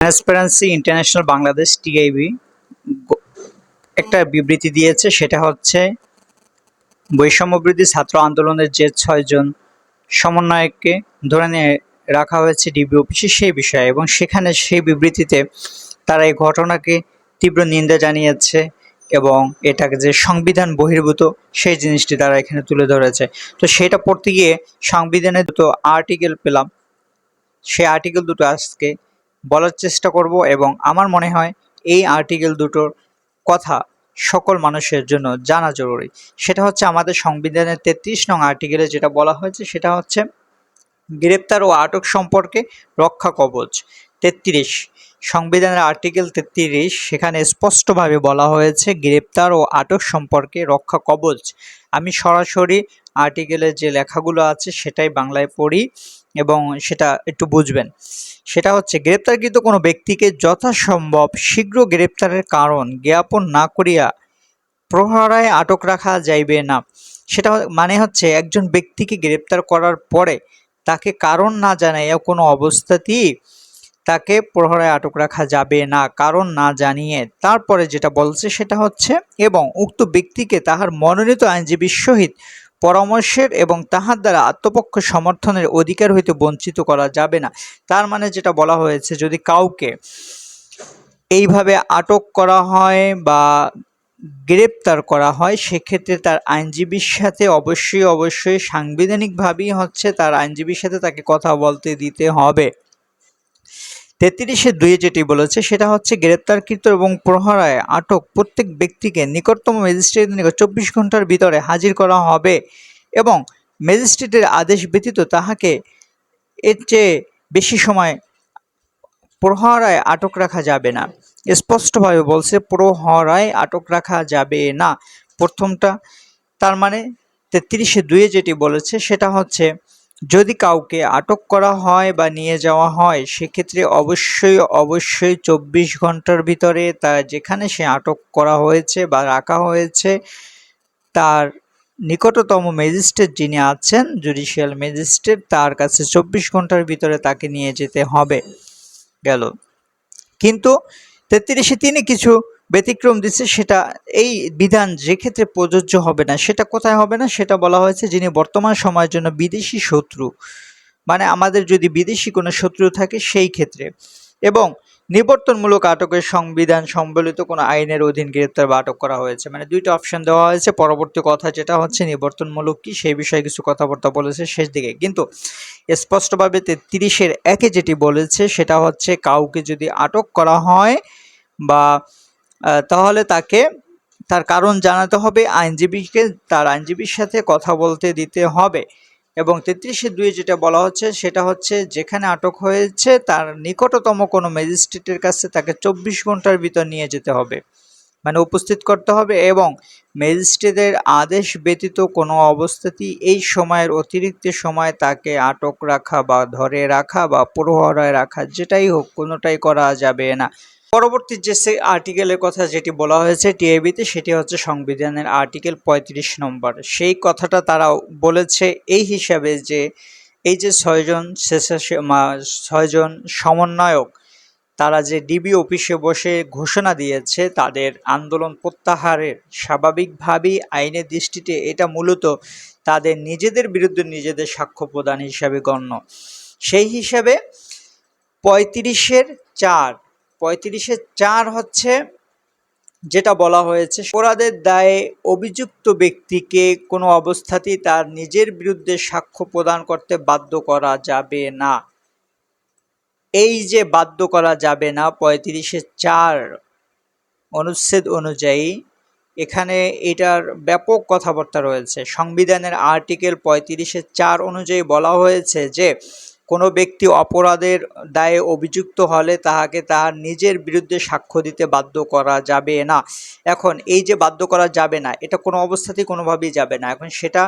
Transparency international Bangladesh TIB একটা বিবৃতি দিয়েছে, সেটা হচ্ছে বৈষম্যবৃদ্ধি ছাত্র আন্দোলনের যে ছয়জন সমন্বয়ককে ধরে নিয়ে রাখা হয়েছে ডিবি অফিসে সেই বিষয়ে, এবং সেখানে সেই বিবৃতিতে তারা এই ঘটনাকে তীব্র নিন্দা জানিয়েছে এবং এটাকে যে সংবিধান বহির্ভূত, সেই জিনিসটি তারা এখানে তুলে ধরেছে। তো সেটা পড়তে গিয়ে সংবিধানের দুটো আর্টিকেল পেলাম। সেই আর্টিকেল দুটো আজকে বলার চেষ্টা করব এবং আমার মনে হয় এই আর্টিকেল দুটোর কথা সকল মানুষের জন্য জানা জরুরি। সেটা হচ্ছে আমাদের সংবিধানের তেত্রিশ নং আর্টিকেলে যেটা বলা হয়েছে, সেটা হচ্ছে গ্রেপ্তার ও আটক সম্পর্কে রক্ষা কবচ তেত্রিশ। সংবিধানের আর্টিকেল তেত্রিশ, সেখানে স্পষ্টভাবে বলা হয়েছে গ্রেপ্তার ও আটক সম্পর্কে রক্ষা কবচ। আমি সরাসরি আর্টিকেলের যে লেখাগুলো আছে, সেটাই বাংলায় পড়ি। এবং সেটা একটু বুঝবেন। সেটা হচ্ছে, গ্রেপ্তারকৃত কোনো ব্যক্তিকে যথাসম্ভব শীঘ্র গ্রেপ্তারের কারণ জ্ঞাপন না করিয়া প্রহরায় আটক রাখা যাইবে না। সেটা মানে হচ্ছে, একজন ব্যক্তিকে গ্রেপ্তার করার পরে তাকে কারণ না জানাইয়া কোনো অবস্থাতেই তাকে প্রহরায় আটক রাখা যাবে না, কারণ না জানিয়ে। তারপরে যেটা বলছে সেটা হচ্ছে, এবং উক্ত ব্যক্তিকে তাহার মনোনীত আইনজীবীর সহিত পরামর্শের এবং তাহার দ্বারা আত্মপক্ষ সমর্থনের অধিকার হইতে বঞ্চিত করা যাবে না। তার মানে যেটা বলা হয়েছে, যদি কাউকে এইভাবে আটক করা হয় বা গ্রেপ্তার করা হয়, সেক্ষেত্রে তার আইনজীবীর সাথে অবশ্যই অবশ্যই সাংবিধানিকভাবেই হচ্ছে তার আইনজীবীর সাথে তাকে কথা বলতে দিতে হবে। তেত্রিশে দুয়ে যেটি বলেছে, সেটা হচ্ছে গ্রেপ্তারকৃত এবং প্রহরায় আটক প্রত্যেক ব্যক্তিকে নিকটতম ম্যাজিস্ট্রেটের নিকট চব্বিশ ঘণ্টার ভিতরে হাজির করা হবে এবং ম্যাজিস্ট্রেটের আদেশ ব্যতীত তাহাকে এর চেয়ে বেশি সময় প্রহরায় আটক রাখা যাবে না। স্পষ্টভাবে বলছে, প্রহরায় আটক রাখা যাবে না। প্রথমটা, তার মানে তেত্রিশে দুয়ে যেটি বলেছে, সেটা হচ্ছে যদি কাউকে আটক করা হয় বা নিয়ে যাওয়া হয়, সেক্ষেত্রে অবশ্যই অবশ্যই চব্বিশ ঘণ্টার ভিতরে তার যেখানে সে আটক করা হয়েছে বা রাখা হয়েছে, তার নিকটতম ম্যাজিস্ট্রেট যিনি আছেন, জুডিশিয়াল ম্যাজিস্ট্রেট, তার কাছে চব্বিশ ঘণ্টার ভিতরে তাকে নিয়ে যেতে হবে। গেল। কিন্তু তেত্রিশে তিনি কিছু ব্যতিক্রম দিচ্ছে, সেটা এই বিধান যে ক্ষেত্রে প্রযোজ্য হবে না, সেটা কোথায় হবে না, সেটা বলা হয়েছে যিনি বর্তমান সময়ের জন্য বিদেশি শত্রু। মানে আমাদের যদি বিদেশি কোনো শত্রু থাকে সেই ক্ষেত্রে। এবং নিবর্তনমূলক আটকের সংবিধান সম্বলিত কোনো আইনের অধীন গ্রেপ্তার বা আটক করা হয়েছে। মানে দুইটা অপশন দেওয়া হয়েছে, পরবর্তী কথা যেটা হচ্ছে নিবর্তনমূলক কি, সেই বিষয়ে কিছু কথাবার্তা বলেছে শেষ দিকে। কিন্তু স্পষ্টভাবে তেত্রিশের একে যেটি বলেছে, সেটা হচ্ছে কাউকে যদি আটক করা হয় বা তাহলে তাকে তার কারণ জানাতে হবে, আইনজীবীকে তার আইনজীবীর সাথে কথা বলতে দিতে হবে। এবং তেত্রিশে দুই যেটা বলা হচ্ছে, সেটা হচ্ছে যেখানে আটক হয়েছে তার নিকটতম কোনো ম্যাজিস্ট্রেটের কাছে তাকে চব্বিশ ঘণ্টার ভিতর নিয়ে যেতে হবে। মানে উপস্থিত করতে হবে এবং ম্যাজিস্ট্রেটের আদেশ ব্যতীত কোনো অবস্থাতেই এই সময়ের অতিরিক্ত সময় তাকে আটক রাখা বা ধরে রাখা বা প্রহরায় রাখা যেটাই হোক কোনোটাই করা যাবে না। পরবর্তী যে আর্টিকেলের কথা যেটি বলা হয়েছে টিআইবিতে সেটি হচ্ছে সংবিধানের আর্টিকেল পঁয়ত্রিশ নম্বর। সেই কথাটা তারা বলেছে এই হিসাবে যে এই যে ছয়জন ছয়জন সমন্বয়ক, তারা যে ডিবি অফিসে বসে ঘোষণা দিয়েছে তাদের আন্দোলন প্রত্যাহারের স্বাভাবিকভাবেই আইনের দৃষ্টিতে এটা মূলত তাদের নিজেদের বিরুদ্ধে নিজেদের সাক্ষ্য প্রদান হিসাবে গণ্য। সেই হিসাবে পঁয়ত্রিশের চার পঁয়ত্রিশে চার হচ্ছে যেটা বলা হয়েছে, অপরাধের দায়ে অভিযুক্ত ব্যক্তিকে কোনো অবস্থাতেই তার নিজের বিরুদ্ধে সাক্ষ্য প্রদান করতে বাধ্য করা যাবে না। এই যে বাধ্য করা যাবে না, পঁয়ত্রিশে চার অনুচ্ছেদ অনুযায়ী এখানে এটার ব্যাপক কথাবার্তা রয়েছে। সংবিধানের আর্টিকেল পঁয়ত্রিশে চার অনুযায়ী বলা হয়েছে যে কোনো ব্যক্তি অপরাধের দায়ে অভিযুক্ত হলে তাহাকে তাহার নিজের বিরুদ্ধে সাক্ষ্য দিতে বাধ্য করা যাবে না। এখন এই যে বাধ্য করা যাবে না, এটা কোনো অবস্থাতেই কোনোভাবেই যাবে না। এখন সেটা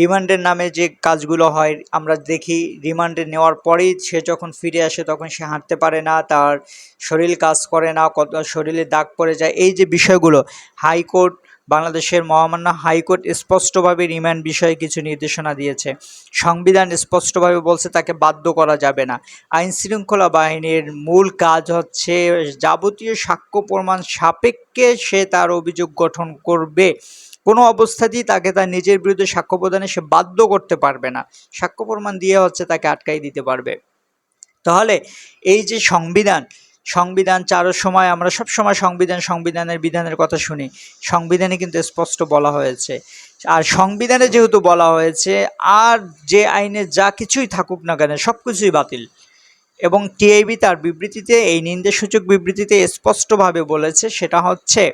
রিমান্ডের নামে যে কাজগুলো হয়, আমরা দেখি রিমান্ডে নেওয়ার পরেই সে যখন ফিরে আসে তখন সে হাঁটতে পারে না, তার শরীর কাজ করে না, কত শরীরে দাগ পড়ে যায়। এই যে বিষয়গুলো, হাইকোর্ট, বাংলাদেশের মহামান্য হাইকোর্ট স্পষ্টভাবে রিমান্ড বিষয়ে কিছু নির্দেশনা দিয়েছে। সংবিধান স্পষ্টভাবে বলছে তাকে বাধ্য করা যাবে না। আইন শৃঙ্খলা বাহিনীর মূল কাজ হচ্ছে যাবতীয় সাক্ষ্য প্রমাণ সাপেক্ষে সে তার অভিযোগ গঠন করবে। কোনো অবস্থাতেই তাকে তার নিজের বিরুদ্ধে সাক্ষ্য প্রদানে সে বাধ্য করতে পারবে না। সাক্ষ্য প্রমাণ দিয়ে হচ্ছে তাকে আটকাই দিতে পারবে। তাহলে এই যে সংবিধান সংবিধান চারোর সময় আমরা সব সময় সংবিধান, সংবিধানের বিধানের কথা শুনি। সংবিধানে কিন্তু স্পষ্ট বলা হয়েছে। আর সংবিধানে যেহেতু বলা হয়েছে, আর যে আইনে যা কিছুই থাকুক না কেন সব কিছুই বাতিল। এবং টিআইবি তার বিবৃতিতে, এই নিন্দাসূচক বিবৃতিতে স্পষ্টভাবে বলেছে, সেটা হচ্ছে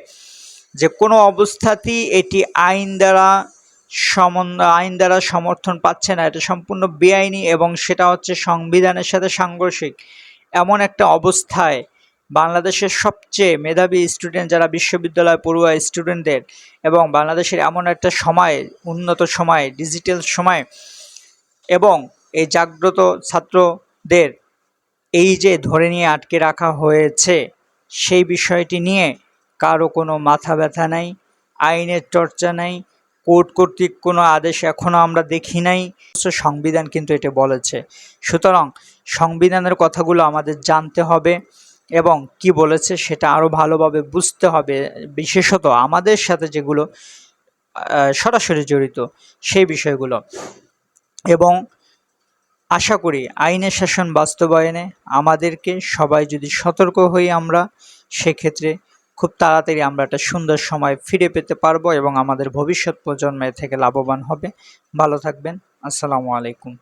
যে কোনো অবস্থাতেই এটি আইন দ্বারা সমন, আইন দ্বারা সমর্থন পাচ্ছে না। এটা সম্পূর্ণ বেআইনি এবং সেটা হচ্ছে সংবিধানের সাথে সাংঘর্ষিক। এমন একটা অবস্থায় বাংলাদেশের সবচেয়ে মেধাবী স্টুডেন্ট যারা বিশ্ববিদ্যালয় পড়ুয়া স্টুডেন্টদের এবং বাংলাদেশের এমন একটা সময়, উন্নত সময় ডিজিটাল সময় এবং এই জাগ্রত ছাত্রদের এই যে ধরে নিয়ে আটকে রাখা হয়েছে সেই বিষয়টি নিয়ে কারও কোনো মাথা ব্যথা নাই, আইনের চর্চা নাই, কোর্ট কর্তৃক কোনো আদেশ এখনও আমরা দেখি নাই। সংবিধান কিন্তু এটা বলেছে। সুতরাং সংবিধানের কথাগুলো আমাদের জানতে হবে এবং কি বলেছে সেটা আরও ভালোভাবে বুঝতে হবে। বিশেষত আমাদের সাথে যেগুলো সরাসরি জড়িত সেই বিষয়গুলো। এবং আশা করি আইনের শাসন বাস্তবায়নে আমাদেরকে সবাই যদি সতর্ক হই আমরা, সেক্ষেত্রে খুব তাড়াতাড়ি আমরা একটা সুন্দর সময় ফিরে পেতে পারব এবং আমাদের ভবিষ্যৎ প্রজন্মের থেকে লাভবান হবে। ভালো থাকবেন। আসসালামু আলাইকুম।